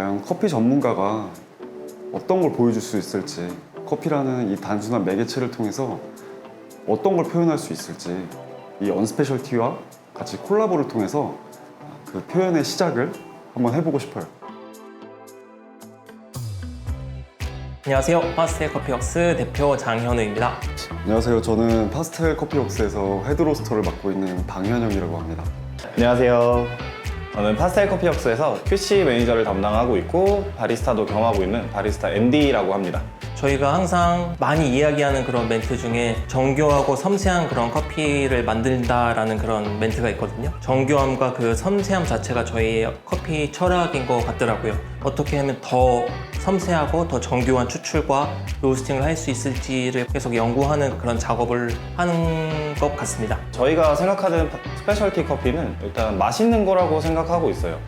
과연 커피 전문가가 어떤 걸 보여줄 수 있을지 커피라는 이 단순한 매개체를 통해서 어떤 걸 표현할 수 있을지 이 언스페셜티와 같이 콜라보를 통해서 그 표현의 시작을 한번 해보고 싶어요. 안녕하세요. 파스텔 커피웍스 대표 장현우입니다. 안녕하세요. 저는 파스텔 커피웍스에서 헤드로스터를 맡고 있는 방현영이라고 합니다. 안녕하세요. 저는 파스텔 커피웍스에서 QC 매니저를 담당하고 있고 바리스타도 겸하고 있는 바리스타 MD라고 합니다. 저희가 항상 많이 이야기하는 그런 멘트 중에 정교하고 섬세한 그런 커피를 만든다라는 그런 멘트가 있거든요. 정교함과 그 섬세함 자체가 저희의 커피 철학인 것 같더라고요. 어떻게 하면 더 섬세하고 더 정교한 추출과 로스팅을 할 수 있을지를 계속 연구하는 그런 작업을 하는 것 같습니다. 저희가 생각하는 파- 스페셜티 커피는 일단 맛있는 거라고 생각하고 있어요.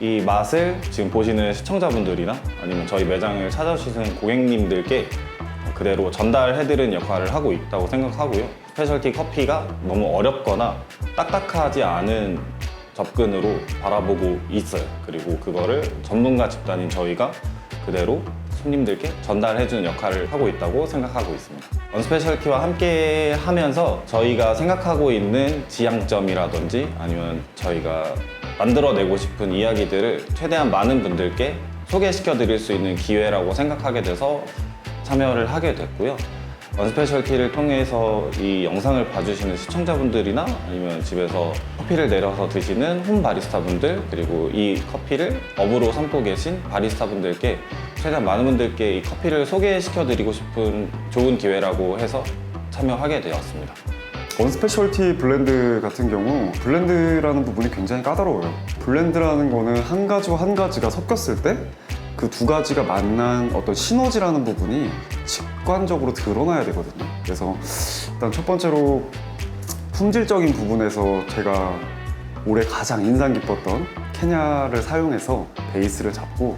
이 맛을 지금 보시는 시청자분들이나 아니면 저희 매장을 찾아주시는 고객님들께 그대로 전달해드리는 역할을 하고 있다고 생각하고요. 스페셜티 커피가 너무 어렵거나 딱딱하지 않은 접근으로 바라보고 있어요. 그리고 그거를 전문가 집단인 저희가 그대로 손님들께 전달해주는 역할을 하고 있다고 생각하고 있습니다. 언스페셜티와 함께 하면서 저희가 생각하고 있는 지향점이라든지 아니면 저희가 만들어내고 싶은 이야기들을 최대한 많은 분들께 소개시켜 드릴 수 있는 기회라고 생각하게 돼서 참여를 하게 됐고요. 언스페셜티를 통해서 이 영상을 봐주시는 시청자분들이나 아니면 집에서 커피를 내려서 드시는 홈 바리스타 분들 그리고 이 커피를 업으로 삼고 계신 바리스타 분들께 최대한 많은 분들께 이 커피를 소개시켜 드리고 싶은 좋은 기회라고 해서 참여하게 되었습니다. 언스페셜티 블렌드 같은 경우 블렌드라는 부분이 굉장히 까다로워요. 블렌드라는 거는 한 가지와 한 가지가 섞였을 때 그 두 가지가 만난 어떤 시너지라는 부분이 직관적으로 드러나야 되거든요. 그래서 일단 첫 번째로 품질적인 부분에서 제가 올해 가장 인상 깊었던 케냐를 사용해서 베이스를 잡고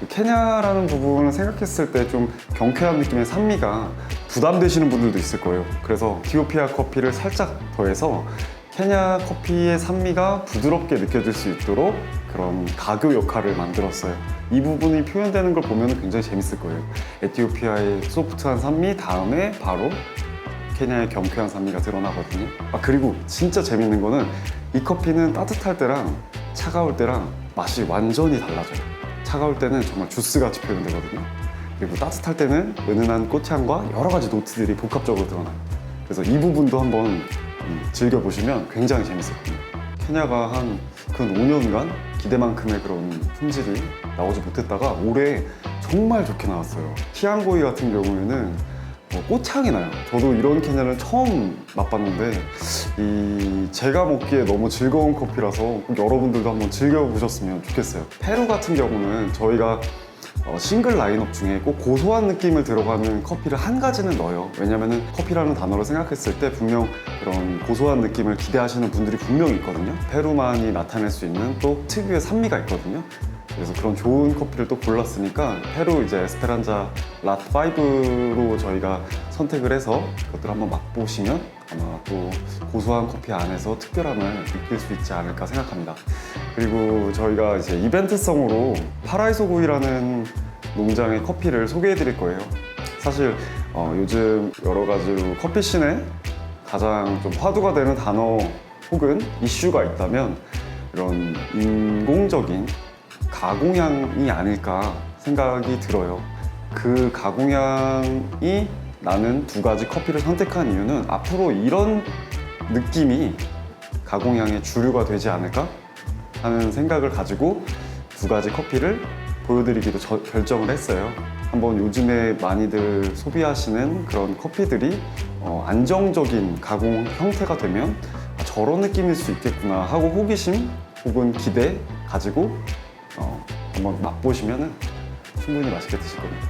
그 케냐라는 부분을 생각했을 때 좀 경쾌한 느낌의 산미가 부담되시는 분들도 있을 거예요. 그래서 디오피아 커피를 살짝 더해서 케냐 커피의 산미가 부드럽게 느껴질 수 있도록 그런 가교 역할을 만들었어요. 이 부분이 표현되는 걸 보면 굉장히 재밌을 거예요. 에티오피아의 소프트한 산미 다음에 바로 케냐의 경쾌한 산미가 드러나거든요. 아 그리고 진짜 재밌는 거는 이 커피는 따뜻할 때랑 차가울 때랑 맛이 완전히 달라져요. 차가울 때는 정말 주스 같이 표현되거든요. 그리고 따뜻할 때는 은은한 꽃향과 여러 가지 노트들이 복합적으로 드러나요. 그래서 이 부분도 한번 음, 즐겨보시면 굉장히 겁니다. 케냐가 한 근 5년간 기대만큼의 그런 품질이 나오지 못했다가 올해 정말 좋게 나왔어요. 키앙고이 같은 경우에는 뭐 꽃향이 나요. 저도 이런 케냐를 처음 맛봤는데 이 제가 먹기에 너무 즐거운 커피라서 꼭 여러분들도 한번 즐겨보셨으면 좋겠어요. 페루 같은 경우는 저희가 어, 싱글 라인업 중에 꼭 고소한 느낌을 들어가는 커피를 한 가지는 넣어요. 왜냐면은 커피라는 단어를 생각했을 때 분명 그런 고소한 느낌을 기대하시는 분들이 분명히 있거든요. 페루만이 나타낼 수 있는 또 특유의 산미가 있거든요. 그래서 그런 좋은 커피를 또 골랐으니까 페루 이제 에스페란자 라트 5로 저희가 선택을 해서 그것들 한번 맛보시면 아마 또 고소한 커피 안에서 특별함을 느낄 수 있지 않을까 생각합니다. 그리고 저희가 이제 이벤트성으로 파라이소 구이라는 농장의 커피를 소개해 드릴 거예요. 사실 어, 요즘 여러 가지로 커피 씬에 가장 좀 화두가 되는 단어 혹은 이슈가 있다면 이런 인공적인 가공향이 아닐까 생각이 들어요. 그 가공향이 나는 두 가지 커피를 선택한 이유는 앞으로 이런 느낌이 가공향의 주류가 되지 않을까 하는 생각을 가지고 두 가지 커피를 보여드리기로 저- 결정을 했어요. 한번 요즘에 많이들 소비하시는 그런 커피들이 어, 안정적인 가공 형태가 되면 아, 저런 느낌일 수 있겠구나 하고 호기심 혹은 기대 가지고 어, 한번 맛보시면 충분히 맛있게 드실 겁니다.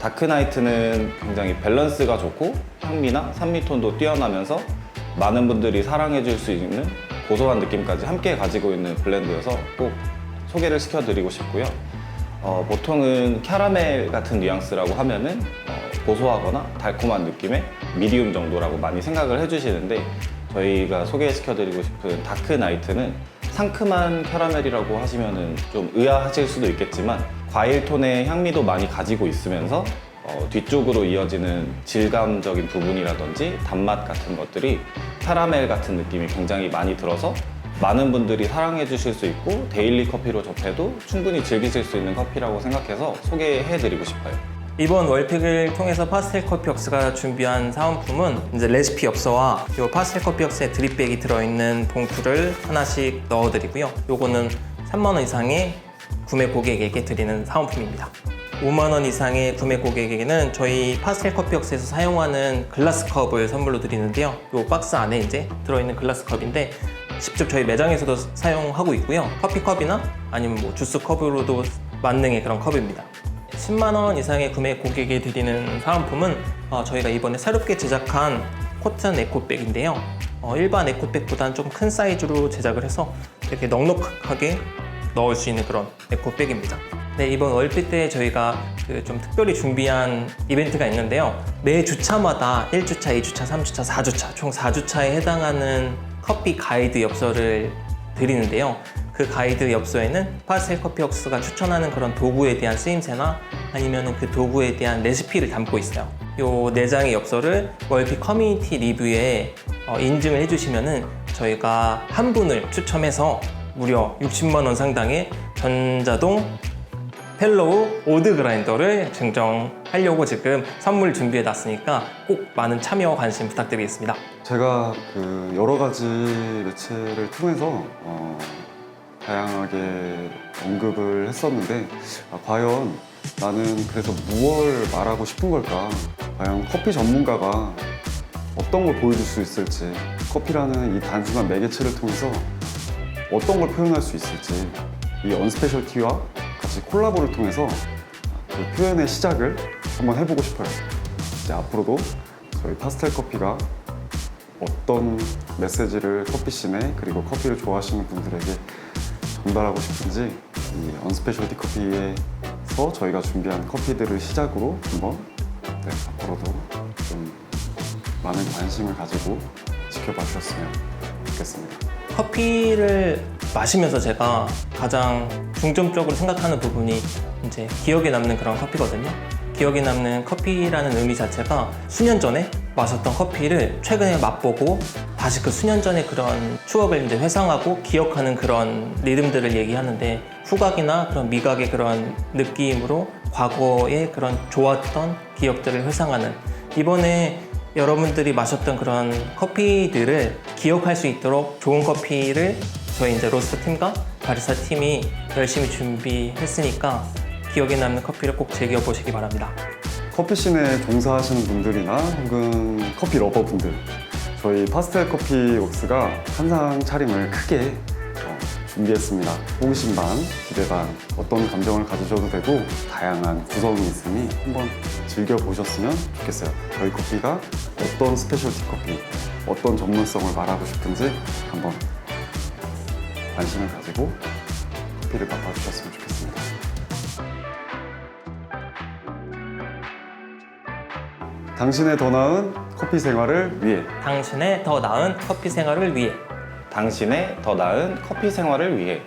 다크나이트는 굉장히 밸런스가 좋고 향미나 산미톤도 뛰어나면서 많은 분들이 사랑해 줄 수 있는 고소한 느낌까지 함께 가지고 있는 블렌드여서 꼭 소개를 시켜드리고 싶고요. 어, 보통은 캐러멜 같은 뉘앙스라고 하면은 어, 고소하거나 달콤한 느낌의 미디움 정도라고 많이 생각을 해주시는데 저희가 소개시켜드리고 싶은 다크나이트는 상큼한 캐러멜이라고 하시면은 좀 의아하실 수도 있겠지만 과일 톤의 향미도 많이 가지고 있으면서 어, 뒤쪽으로 이어지는 질감적인 부분이라든지 단맛 같은 것들이 캐러멜 같은 느낌이 굉장히 많이 들어서 많은 분들이 사랑해 주실 수 있고 데일리 커피로 접해도 충분히 즐기실 수 있는 커피라고 생각해서 소개해 드리고 싶어요. 이번 월픽을 통해서 파스텔 커피 웍스가 준비한 사은품은 이제 레시피 엽서와 이 파스텔 커피 웍스의 드립백이 들어있는 봉투를 하나씩 넣어드리고요. 요거는 3만 원 이상의 구매 고객에게 드리는 사은품입니다. 5만 원 이상의 구매 고객에게는 저희 파스텔 커피 웍스에서 사용하는 글라스 컵을 선물로 드리는데요. 요 박스 안에 이제 들어있는 글라스 컵인데 직접 저희 매장에서도 사용하고 있고요. 커피컵이나 아니면 뭐 주스 컵으로도 만능의 그런 컵입니다. 10만 원 이상의 구매 고객에 드리는 사은품은 어, 저희가 이번에 새롭게 제작한 코튼 에코백인데요. 어, 일반 에코백보다는 좀 큰 사이즈로 제작을 해서 이렇게 넉넉하게 넣을 수 있는 그런 에코백입니다. 네, 이번 월픽 때 저희가 그 좀 특별히 준비한 이벤트가 있는데요. 매 주차마다 1주차, 2주차, 3주차, 4주차, 총 4주차에 해당하는 커피 가이드 엽서를 드리는데요. 그 가이드 엽서에는 파스텔 커피 웍스가 추천하는 그런 도구에 대한 쓰임새나 아니면 그 도구에 대한 레시피를 담고 있어요. 요 네 장의 엽서를 월피 커뮤니티 리뷰에 어, 인증을 해주시면은 저희가 한 분을 추첨해서 무려 60만 원 상당의 전자동 펠로우 오드 그라인더를 증정하려고 지금 선물 준비해 놨으니까 꼭 많은 참여와 관심 부탁드리겠습니다. 제가 그 여러 가지 매체를 통해서 어, 다양하게 언급을 했었는데 아, 과연 나는 그래서 무엇을 말하고 싶은 걸까? 과연 커피 전문가가 어떤 걸 보여줄 수 있을지 커피라는 이 단순한 매개체를 통해서 어떤 걸 표현할 수 있을지 이 언스페셜티와 같이 콜라보를 통해서 그 표현의 시작을 한번 해보고 싶어요. 이제 앞으로도 저희 파스텔 커피가 어떤 메시지를 커피씬에 그리고 커피를 좋아하시는 분들에게 전달하고 싶은지 이 언스페셜티 커피에서 저희가 준비한 커피들을 시작으로 한번 네, 앞으로도 좀 많은 관심을 가지고 지켜봐 주셨으면 좋겠습니다. 커피를 마시면서 제가 가장 중점적으로 생각하는 부분이 이제 기억에 남는 그런 커피거든요. 기억에 남는 커피라는 의미 자체가 수년 전에 마셨던 커피를 최근에 맛보고 다시 그 수년 전의 그런 추억을 이제 회상하고 기억하는 그런 리듬들을 얘기하는데 후각이나 그런 미각의 그런 느낌으로 과거의 그런 좋았던 기억들을 회상하는 이번에 여러분들이 마셨던 그런 커피들을 기억할 수 있도록 좋은 커피를 저희 이제 로스터 팀과 바리스타 팀이 열심히 준비했으니까 기억에 남는 커피를 꼭 즐겨 보시기 바랍니다. 커피씬에 종사하시는 분들이나 혹은 커피 러버분들 저희 파스텔 커피 웍스가 한상 차림을 크게 어, 준비했습니다. 호기심 반, 기대 반 어떤 감정을 가지셔도 되고 다양한 구성이 있으니 한번 즐겨보셨으면 좋겠어요. 저희 커피가 어떤 스페셜티 커피, 어떤 전문성을 말하고 싶은지 한번 관심을 가지고 커피를 맛봐주셨으면 좋겠습니 당신의 더 나은 커피 생활을 위해. 당신의 더 나은 커피 생활을 위해. 당신의 더 나은 커피 생활을 위해